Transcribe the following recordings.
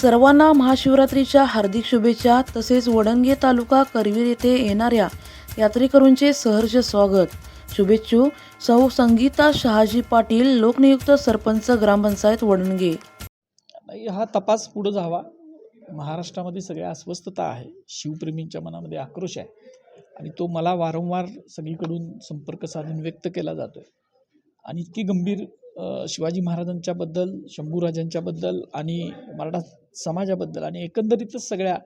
सर्वांना महाशिवरात्रीच्या हार्दिक शुभेच्छा. तसेच वडंगे तालुका करवीर येथे येणाऱ्या यात्रेकरूंचे सहर्ष स्वागत. शुभेच्छू. सौ संगीता शहाजी पाटील लोकनियुक्त सरपंच ग्रामपंचायत वडणगे नाही हा तपास पुढं जावा. महाराष्ट्रामध्ये सगळ्या अस्वस्थता आहे. शिवप्रेमींच्या मनामध्ये आक्रोश आहे. आणि तो मला वारंवार सगळीकडून संपर्क साधून व्यक्त केला जातो आहे आणि इतकी गंभीर शिवाजी महाराजांच्याबद्दल शंभूराजांच्याबद्दल आणि मराठा समाजाबद्दल आणि एकंदरीतच सगळ्या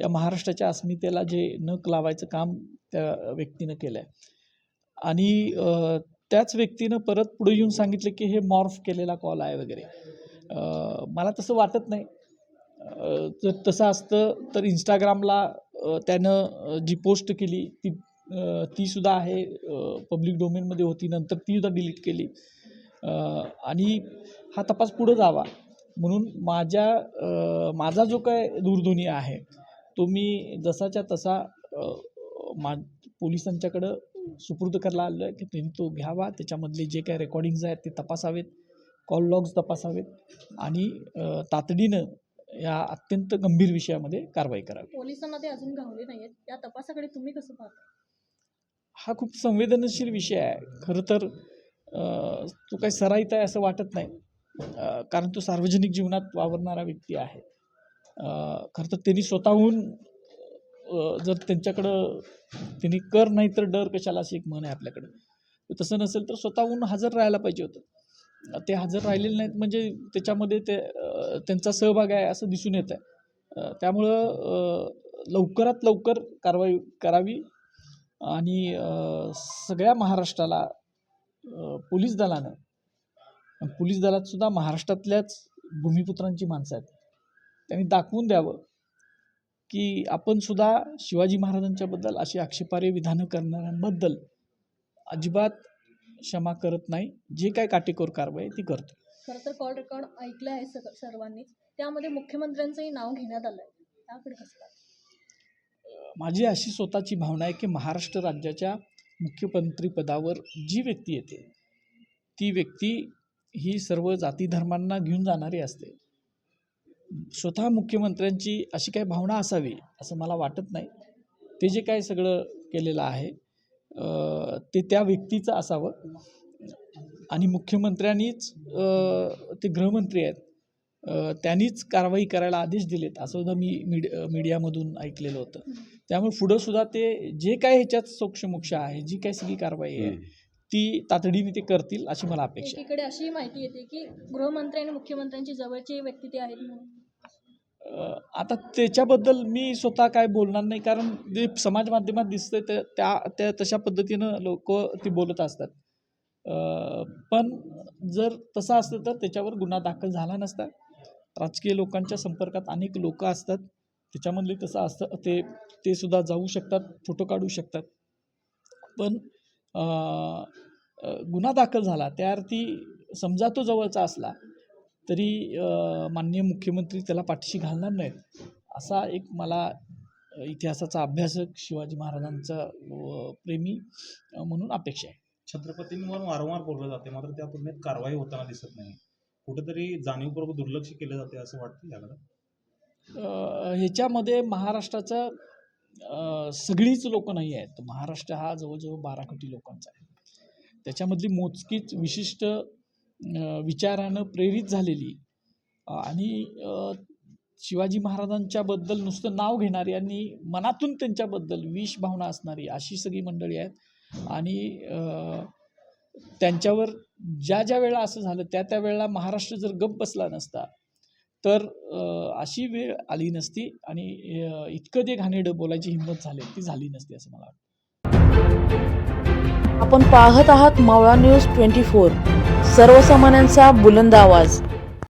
या महाराष्ट्राच्या अस्मितेला जे नक लावायचं काम त्या व्यक्तीनं केलं आहे आणि त्याच व्यक्तीनं परत पुढे येऊन सांगितलं की हे मॉर्फ केलेला कॉल आहे वगैरे. मला तसं वाटत नाही. जर तसं असतं तर इंस्टाग्रामला त्यानं जी पोस्ट केली ती तीसुद्धा आहे पब्लिक डोमेनमध्ये होती. नंतर तीसुद्धा डिलीट केली. आणि हा तपास पुढं जावा. म्हणून माझ्या माझा जो काय दूरध्वनी आहे तो मी जसाच्या तसा मा पोलिसांच्याकडं सुपूर्द करायला आलो की त्यांनी तो घ्यावा. त्याच्यामधले जे काही रेकॉर्डिंग्ज आहेत ते तपासावेत कॉल लॉग्स तपासावेत आणि तातडीनं या अत्यंत गंभीर विषयामध्ये कारवाई करावी. पोलिसांना ते अजून गावले नाहीयेत. या तपासाकडे तुम्ही कसं पाहता? हा खूप संवेदनशील विषय आहे. खरं तर तो काही सराईत आहे असं वाटत नाही. कारण तो सार्वजनिक जीवनात वावरणारा व्यक्ती आहे. खरं तर त्यांनी स्वतःहून जर त्यांच्याकडं त्यांनी कर नाही तर डर कशाला अशी एक म्हण आहे आपल्याकडं. तसं नसेल तर स्वतःहून हजर राहायला पाहिजे होतं. ते हजर राहिलेले नाहीत म्हणजे त्याच्यामध्ये ते त्यांचा सहभाग आहे असं दिसून येत आहे त्यामुळं लवकरात लवकर कारवाई करावी आणि सगळ्या महाराष्ट्राला पोलीस दलानं. पोलीस दलात सुद्धा महाराष्ट्रातल्याच भूमिपुत्रांची माणसं आहेत. त्यांनी दाखवून द्यावं की आपण सुद्धा शिवाजी महाराजांच्याबद्दल अशी आक्षेपार्ह विधानं करणाऱ्यांबद्दल अजिबात क्षमा करत नाही. जे काय काटेकोर कारवाई आहे ती करतो. खरं तर कॉल रेकॉर्ड ऐकलं आहे सग सर्वांनीच. त्यामध्ये मुख्यमंत्र्यांचंही नाव घेण्यात आलंय. त्याकडे कसं पाहता? माझी अशी स्वतःची भावना आहे की महाराष्ट्र राज्याच्या मुख्यमंत्रीपदावर जी व्यक्ती येते ती व्यक्ती ही सर्व जाती धर्मांना घेऊन जाणारी असते. स्वतः मुख्यमंत्र्यांची अशी काही भावना असावी असं मला वाटत नाही. ते जे काय सगळं केलेलं आहे ते त्या व्यक्तीचं असावं. आणि मुख्यमंत्र्यांनीच ते गृहमंत्री आहेत त्यांनीच कारवाई करायला आदेश दिलेत असं सुद्धा मी मीड मीडियामधून ऐकलेलं होतं. त्यामुळे पुढं सुद्धा ते जे काय ह्याच्यात सोक्षमोक्ष आहे जी काय सगळी कारवाई आहे ती तातडीने ते करतील अशी मला अपेक्षा आहे. एकीकडे अशी माहिती येते की गृहमंत्री आणि मुख्यमंत्र्यांची जवळची व्यक्ती ते आहेत म्हणून. अं, आता त्याच्याबद्दल मी स्वतः काय बोलणार नाही कारण जे समाज माध्यमात दिसतंय ते त्या त्या तशा पद्धतीनं लोक ती बोलत असतात. अं, पण जर तसं असतं तर त्याच्यावर गुन्हा दाखल झाला नसता. राजकीय लोकांच्या संपर्कात अनेक लोक असतात. त्याच्यामधले तसं असतं ते ते सुद्धा जाऊ शकतात फोटो काढू शकतात. पण गुन्हा दाखल झाला त्या अर्थी समजा तो जवळचा असला तरी माननीय मुख्यमंत्री त्याला पाठीशी घालणार नाहीत असा एक मला इतिहासाचा अभ्यासक शिवाजी महाराजांचा प्रेमी म्हणून अपेक्षा आहे. छत्रपतींवर वारंवार बोललं जाते मात्र त्या तुलनेत कारवाई होताना दिसत नाही. कुठेतरी जाणीवपूर्वक दुर्लक्ष केलं जाते असं वाटतं याकडं ह्याच्यामध्ये महाराष्ट्राचं सगळीच लोक नाही आहेत. महाराष्ट्र हा जवळजवळ बारा कोटी लोकांचा आहे. त्याच्यामधली मोजकीच विशिष्ट विचारानं प्रेरित झालेली आणि शिवाजी महाराजांच्याबद्दल नुसतं नाव घेणारी आणि मनातून त्यांच्याबद्दल विष भावना असणारी अशी सगळी मंडळी आहेत. आणि त्यांच्यावर ज्या ज्या वेळा असं झालं त्या त्या वेळेला महाराष्ट्र जर गप्प बसला नसता तर अशी वेळ आली नसती आणि इतकं जे घाणेडं बोलायची हिंमत झाली ती झाली नसती असं मला वाटतं. आपण पाहत आहात मावळा न्यूज ट्वेंटी फोर सर्वसामान्यांचा बुलंद आवाज.